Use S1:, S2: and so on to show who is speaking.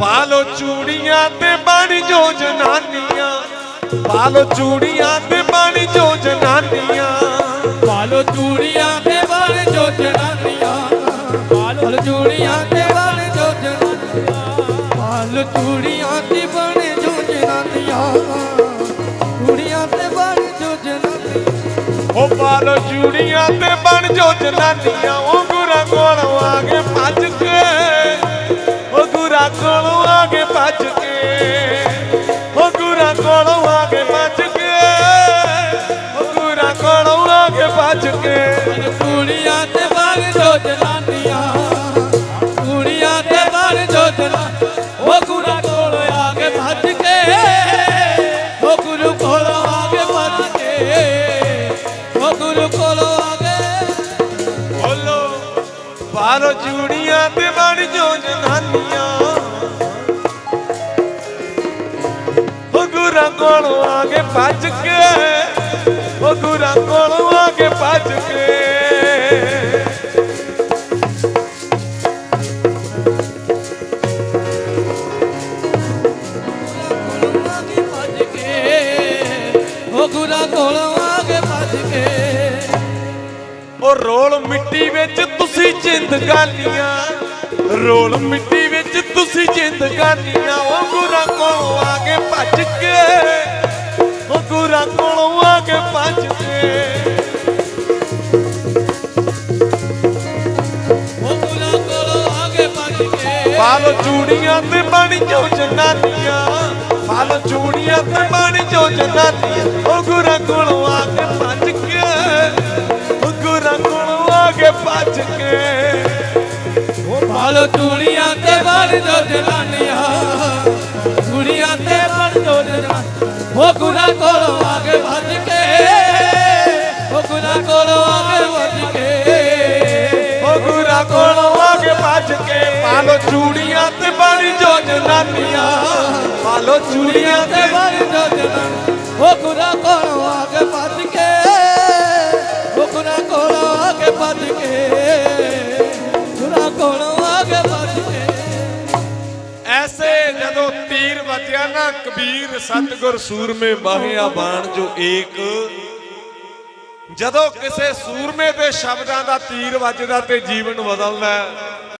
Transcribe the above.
S1: ਪਾਲੋ ਚੂੜੀਆਂ ਤੇ ਬਣ ਜੋ ਜਨਾਨੀਆਂ। ਪਾਲੋ ਚੂੜੀਆਂ ਤੇ ਬਣ ਜੋ ਜਨਾਨੀਆਂ।
S2: ਪਾਲੋ ਚੂੜੀਆਂ ਤੇ ਬਣ ਜੋ ਜਨਾਨੀਆਂ। ਪਾਲੋ ਚੂੜੀਆਂ ਤੇ ਬਣ ਜੋ ਜਨਾਨੀਆਂ। ਪਾਲੋ ਚੂੜੀਆਂ ਤੇ ਬਣ ਜੋ ਜਨਾਨੀਆਂ। ਚੂੜੀਆਂ ਤੇ ਬਣ ਜੋ ਜਨਾਨੀਆਂ।
S1: ਉਹ ਪਾਲੋ ਚੂੜੀਆਂ ਤੇ ਬਣ ਜੋ ਜਨਾਨੀਆਂ। ਉਹ ਗੁਰਾਂ ਕੋਲੋਂ ਆ ਕੇ ਭੱਜ ਕੇ ਗੁਰਾਂ ਕੋਲੋਂ ਆ ਕੇ ਭੱਜ ਕੇ, ਉਹ ਗੁਰਾਂ ਕੋਲੋਂ ਆ ਕੇ ਭੱਜ ਕੇ, ਉਹ ਗੁਰਾਂ ਕੋਲੋਂ ਆ ਕੇ ਭੱਜ ਕੇ।
S2: ਪਾਲੋ ਤੇ ਬਣ ਜੋ ਜਨਾਨੀਆਂ ਕੁੜੀਆਂ ਤੇ ਬਣ ਜੋ ਜਨਾਨੀਆਂ, ਉਹ ਗੁਰੂ ਕੋਲ ਆ ਕੇ ਭੱਜ ਕੇ, ਉਹ ਗੁਰੂ ਕੋਲ ਆ ਕੇ ਭੱਜ ਕੇ, ਉਹ ਗੁਰੂ ਕੋਲ
S1: ਪਾਲੋ ਚੂੜੀਆਂ ਤੇ ਬਣ ਜੋ ਜਨਾਨੀਆਂ। ਉਹ ਗੁਰਾਂ ਕੋਲੋਂ ਆ ਕੇ ਭੱਜ ਕੇ ਉਹ ਗੁਰਾਂ ਕੋਲੋਂ ਆ ਕੇ ਭੱਜ ਕੇ।
S2: ਕੋਲ ਆ ਕੇ ਭੱਜ ਕੇ। ਉਹ
S1: ਰੋਲ ਮਿੱਟੀ ਵਿੱਚ ਤੁਸੀਂ ਜਿੰਦਗਾਨੀਆਂ ਰੋਲ ਮਿੱਟੀ ਵਿੱਚ ਤੁਸੀਂ ਜਿੰਦਗਾਨੀਆਂ ਉਹ ਗੁਰਾਂ ਕੋਲੋਂ ਆ ਕੇ ਭੱਜ ਕੇ, ਉਹ ਗੁਰਾਂ ਕੋਲੋਂ ਆ ਕੇ ਭੱਜ ਕੇ।
S2: ਉਹ
S1: ਚੂੜੀਆਂ ਤੇ ਬਣ ਜੋ ਜਨਾਨੀਆਂ ਪਾਲੋ ਚੂੜੀਆਂ ਤੇ ਬਣ ਜੋ ਜਨਾਨੀਆਂ ਉਹ ਗੁਰਾਂ ਕੋਲੋਂ ਆ ਕੇ
S2: ਪਾਲੋ ਚੂੜੀਆਂ ਤੇ ਬਣ ਜੋ ਜਨਾਨੀਆਂ। ਚੂੜੀਆਂ ਤੇ ਬਣ ਜੋ ਜਨਾਨੀਆਂ। ਉਹ ਗੁਰਾ ਕੋਲੋਂ ਆ ਕੇ ਭੱਜ ਕੇ। ਉਹ ਗੁਰਾ ਕੋਲੋਂ ਆ ਕੇ ਭੱਜ ਕੇ।
S1: ਉਹ ਗੁਰਾਂ ਕੋਲੋਂ ਆ ਕੇ। ਭੱਜ ਕੇ ਪਾਲੋ ਚੂੜੀਆਂ ਤੇ ਬਣ ਜੋ ਜਨਾਨੀਆਂ। ਪਾਲੋ ਚੂੜੀਆਂ
S2: ਤੇ ਬਣ ਜੋ ਜਨਾਨੀਆਂ। ਉਹ ਗੁਰਾ ਕੋਲੋਂ ਆ ਕੇ ਭੱਜ ਕੇ। ਕੋਲੋਂ ਆ
S1: ਐਸੇ ਜਦੋਂ ਤੀਰ ਵੱਜਿਆ ਨਾ ਕਬੀਰ ਸਤਗੁਰ ਸੂਰਮੇ ਬਾਹਿਆ ਬਾਣ ਜੋ ਏਕ। ਜਦੋਂ ਕਿਸੇ ਸੂਰਮੇ ਦੇ ਸ਼ਬਦਾਂ ਦਾ ਤੀਰ ਵੱਜਦਾ ਤੇ ਜੀਵਨ ਬਦਲਦਾ।